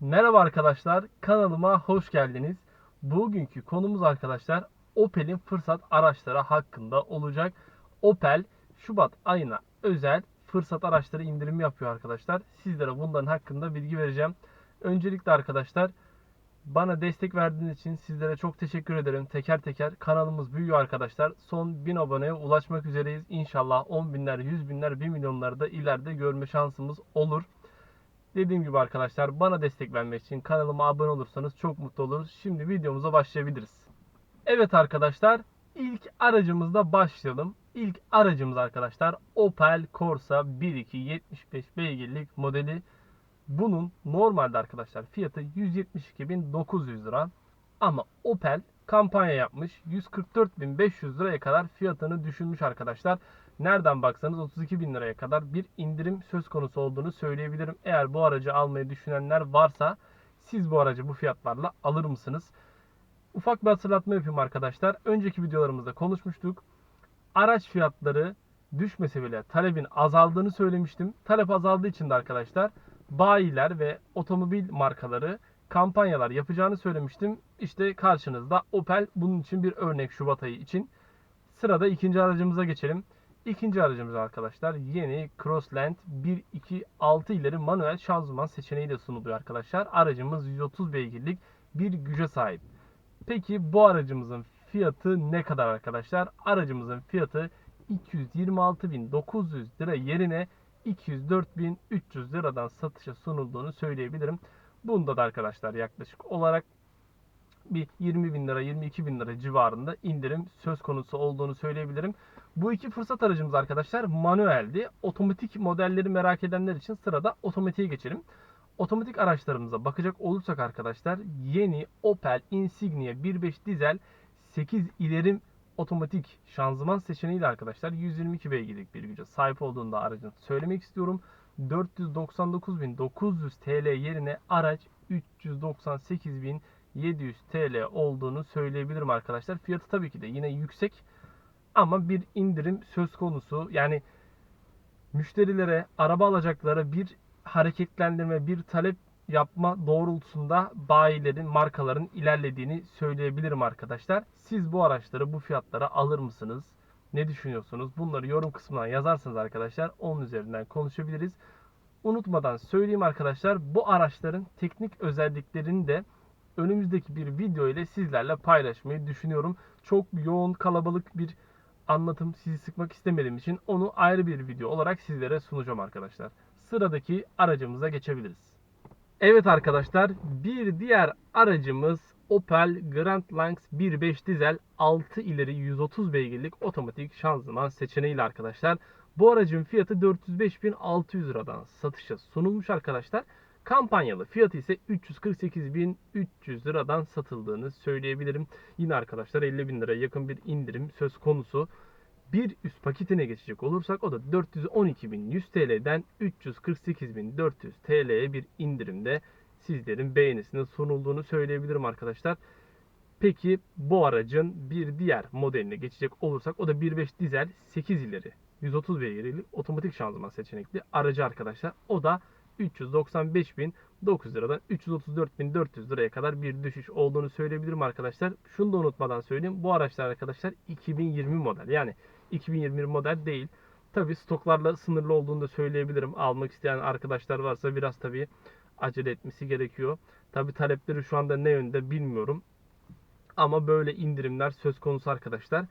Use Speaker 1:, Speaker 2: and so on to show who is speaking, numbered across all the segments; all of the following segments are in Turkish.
Speaker 1: Merhaba arkadaşlar, kanalıma hoş geldiniz. Bugünkü konumuz arkadaşlar Opel'in fırsat araçları hakkında olacak. Opel Şubat ayına özel fırsat araçları indirimi yapıyor arkadaşlar. Sizlere bunların hakkında bilgi vereceğim. Öncelikle arkadaşlar bana destek verdiğiniz için sizlere çok teşekkür ederim. Teker teker kanalımız büyüyor arkadaşlar. Son 1000 aboneye ulaşmak üzereyiz. İnşallah 10 binler, 100 binler, 1 milyonları da ileride görme şansımız olur. Dediğim gibi arkadaşlar bana destek vermek için kanalıma abone olursanız çok mutlu oluruz. Şimdi videomuza başlayabiliriz. Evet arkadaşlar ilk aracımızla başlayalım. İlk aracımız arkadaşlar Opel Corsa 1.2 75 beygirlik modeli. Bunun normalde arkadaşlar fiyatı 172.900 lira. Ama Opel kampanya yapmış. 144.500 liraya kadar fiyatını düşürmüş arkadaşlar. Nereden baksanız 32 bin liraya kadar bir indirim söz konusu olduğunu söyleyebilirim. Eğer bu aracı almayı düşünenler varsa siz bu aracı bu fiyatlarla alır mısınız? Ufak bir hatırlatma yapayım arkadaşlar. Önceki videolarımızda konuşmuştuk. Araç fiyatları düşmese bile talebin azaldığını söylemiştim. Talep azaldığı için de arkadaşlar bayiler ve otomobil markaları kampanyalar yapacağını söylemiştim. İşte karşınızda Opel bunun için bir örnek Şubat ayı için. Sırada ikinci aracımıza geçelim. İkinci aracımız arkadaşlar yeni Crossland 1.2.6 ileri manuel şanzıman seçeneği de sunuluyor arkadaşlar. Aracımız 130 beygirlik bir güce sahip. Peki bu aracımızın fiyatı ne kadar arkadaşlar? Aracımızın fiyatı 226.900 lira yerine 204.300 liradan satışa sunulduğunu söyleyebilirim. Bunda da arkadaşlar yaklaşık olarak bir 20 bin lira 22 bin lira civarında indirim söz konusu olduğunu söyleyebilirim. Bu iki fırsat aracımız arkadaşlar manueldi. Otomatik modelleri merak edenler için sırada otomatiğe geçelim. Otomatik araçlarımıza bakacak olursak arkadaşlar yeni Opel Insignia 1.5 dizel 8 ilerim otomatik şanzıman seçeneğiyle arkadaşlar 122 beygirlik bir güce sahip olduğunda aracın söylemek istiyorum. 499.900 TL yerine araç 398.700 TL olduğunu söyleyebilirim arkadaşlar. Fiyatı tabii ki de yine yüksek ama bir indirim söz konusu. Yani müşterilere, araba alacaklara bir hareketlendirme, bir talep yapma doğrultusunda bayilerin, markaların ilerlediğini söyleyebilirim arkadaşlar. Siz bu araçları bu fiyatlara alır mısınız? Ne düşünüyorsunuz? Bunları yorum kısmından yazarsanız arkadaşlar onun üzerinden konuşabiliriz. Unutmadan söyleyeyim arkadaşlar bu araçların teknik özelliklerini de önümüzdeki bir video ile sizlerle paylaşmayı düşünüyorum. Çok yoğun kalabalık bir anlatım sizi sıkmak istemediğim için onu ayrı bir video olarak sizlere sunacağım arkadaşlar. Sıradaki aracımıza geçebiliriz. Evet arkadaşlar bir diğer aracımız Opel Grandlanx 1.5 dizel 6 ileri 130 beygirlik otomatik şanzıman seçeneğiyle arkadaşlar. Bu aracın fiyatı 405.600 liradan satışa sunulmuş arkadaşlar. Kampanyalı fiyatı ise 348.300 liradan satıldığını söyleyebilirim. Yine arkadaşlar 50.000 liraya yakın bir indirim söz konusu. Bir üst paketine geçecek olursak o da 412.100 TL'den 348.400 TL'ye bir indirimde sizlerin beğenisine sunulduğunu söyleyebilirim arkadaşlar. Peki bu aracın bir diğer modeline geçecek olursak o da 1.5 dizel 8 ileri 130 beygirli otomatik şanzıman seçenekli aracı arkadaşlar. O da 395.900 liradan 334.400 liraya kadar bir düşüş olduğunu söyleyebilirim arkadaşlar. Şunu da unutmadan söyleyeyim. Bu araçlar arkadaşlar 2020 model. Yani 2021 model değil. Tabi stoklarla sınırlı olduğunu da söyleyebilirim. Almak isteyen arkadaşlar varsa biraz tabi acele etmesi gerekiyor. Tabi talepleri şu anda ne yönde bilmiyorum. Ama böyle indirimler söz konusu arkadaşlar.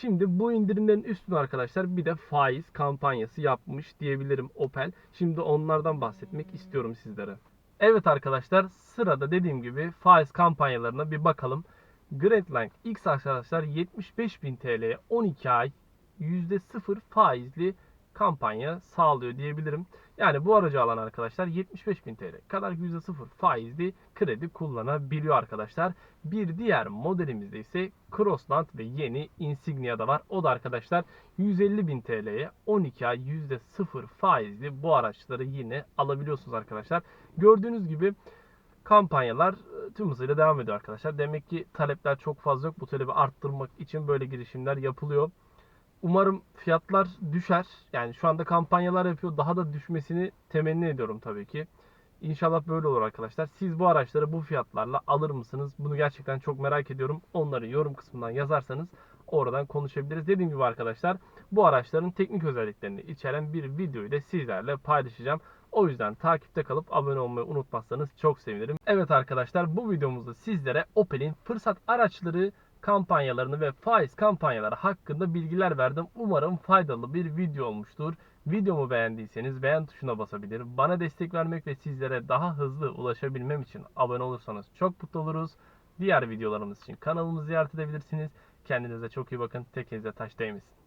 Speaker 1: Şimdi bu indirimlerin üstüne arkadaşlar bir de faiz kampanyası yapmış diyebilirim Opel. Şimdi onlardan bahsetmek istiyorum sizlere. Evet arkadaşlar sırada dediğim gibi faiz kampanyalarına bir bakalım. Grandland X arkadaşlar 75.000 TL'ye 12 ay %0 faizli kampanya sağlıyor diyebilirim. Yani bu aracı alan arkadaşlar 75.000 TL kadar %0 faizli kredi kullanabiliyor arkadaşlar. Bir diğer modelimizde ise Crossland ve yeni Insignia da var. O da arkadaşlar 150.000 TL'ye 12 ay %0 faizli bu araçları yine alabiliyorsunuz arkadaşlar. Gördüğünüz gibi kampanyalar e, tüm hızıyla devam ediyor arkadaşlar. Demek ki talepler çok fazla yok. Bu talebi arttırmak için böyle girişimler yapılıyor. Umarım fiyatlar düşer. Yani şu anda kampanyalar yapıyor. Daha da düşmesini temenni ediyorum tabii ki. İnşallah böyle olur arkadaşlar. Siz bu araçları bu fiyatlarla alır mısınız? Bunu gerçekten çok merak ediyorum. Onları yorum kısmından yazarsanız oradan konuşabiliriz. Dediğim gibi arkadaşlar bu araçların teknik özelliklerini içeren bir videoyu da sizlerle paylaşacağım. O yüzden takipte kalıp abone olmayı unutmazsanız çok sevinirim. Evet arkadaşlar bu videomuzda sizlere Opel'in fırsat araçları kampanyalarını ve faiz kampanyaları hakkında bilgiler verdim. Umarım faydalı bir video olmuştur. Videomu beğendiyseniz beğen tuşuna basabilir. Bana destek vermek ve sizlere daha hızlı ulaşabilmem için abone olursanız çok mutlu oluruz. Diğer videolarımız için kanalımızı ziyaret edebilirsiniz. Kendinize çok iyi bakın. Tekinize taş değmesin.